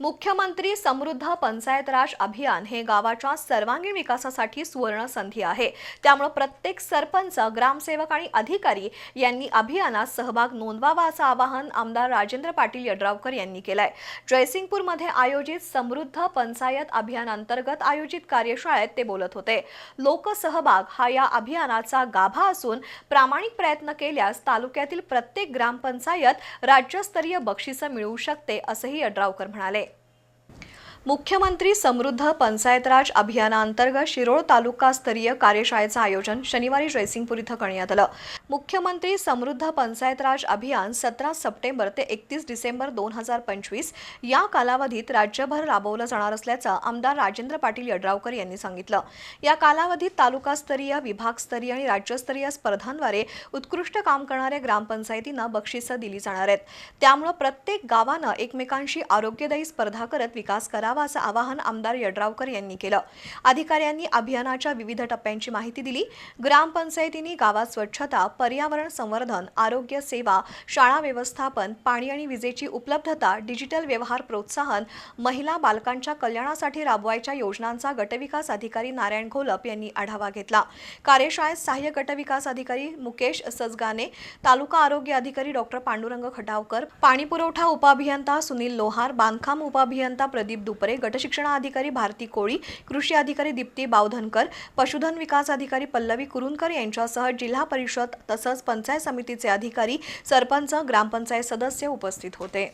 मुख्यमंत्री समृद्ध पंचायत राज अभियान हे गावाच्या सर्वांगीण विकासासाठी सुवर्ण संधी आहे. त्यामुळे प्रत्येक सरपंच ग्रामसेवक आणि अधिकारी यांनी अभियानात सहभाग नोंदवावा असं आवाहन आमदार राजेंद्र पाटील यड्रावकर यांनी केलंय. जयसिंगपूरमध्ये आयोजित समृद्ध पंचायत अभियानांतर्गत आयोजित कार्यशाळेत ते बोलत होते. लोकसहभाग हा या अभियानाचा गाभा असून प्रामाणिक प्रयत्न केल्यास तालुक्यातील प्रत्येक ग्रामपंचायत राज्यस्तरीय बक्षिसं मिळवू शकते असंही यड्रावकर म्हणाले. मुख्यमंत्री समृद्ध पंचायत राज अभियानांतर्गत शिरोळ तालुकास्तरीय कार्यशाळेचं आयोजन शनिवारी जयसिंगपूर इथं करण्यात आलं. मुख्यमंत्री समृद्ध पंचायत राज अभियान सतरा सप्टेंबर ते एकतीस डिसेंबर दोन हजार पंचवीस या कालावधीत राज्यभर राबवलं जाणार असल्याचं आमदार राजेंद्र पाटील यड्रावकर यांनी सांगितलं. या कालावधीत तालुकास्तरीय विभागस्तरीय आणि राज्यस्तरीय स्पर्धांद्वारे उत्कृष्ट काम करणाऱ्या ग्रामपंचायतींना बक्षिसं दिली जाणार आहेत. त्यामुळे प्रत्येक गावानं एकमेकांशी आरोग्यदायी स्पर्धा करत विकास करा करावा असं आवाहन आमदार यड्रावकर यांनी केलं. अधिकाऱ्यांनी अभियानाच्या विविध टप्प्यांची माहिती दिली. ग्रामपंचायतींनी गावात स्वच्छता पर्यावरण संवर्धन आरोग्य सेवा शाळा व्यवस्थापन पाणी आणि विजेची उपलब्धता डिजिटल व्यवहार प्रोत्साहन महिला बालकांच्या कल्याणासाठी राबवायच्या योजनांचा गटविकास अधिकारी नारायण घोलप यांनी आढावा घेतला. कार्यशाळेत सहाय्य गटविकास अधिकारी मुकेश सजगाने तालुका आरोग्य अधिकारी डॉक्टर पांडुरंग खटावकर पाणीपुरवठा उपअभियंता सुनील लोहार बांधकाम उपअभियंता प्रदीप कोलपरे गटशिक्षणा अधिकारी भारती कोळी कृषी अधिकारी दीप्ती बावधनकर पशुधन विकास अधिकारी पल्लवी कुरुनकर यांच्यासह जिल्हा परिषद तसंच पंचायत समितीचे अधिकारी सरपंच ग्रामपंचायत सदस्य उपस्थित होते.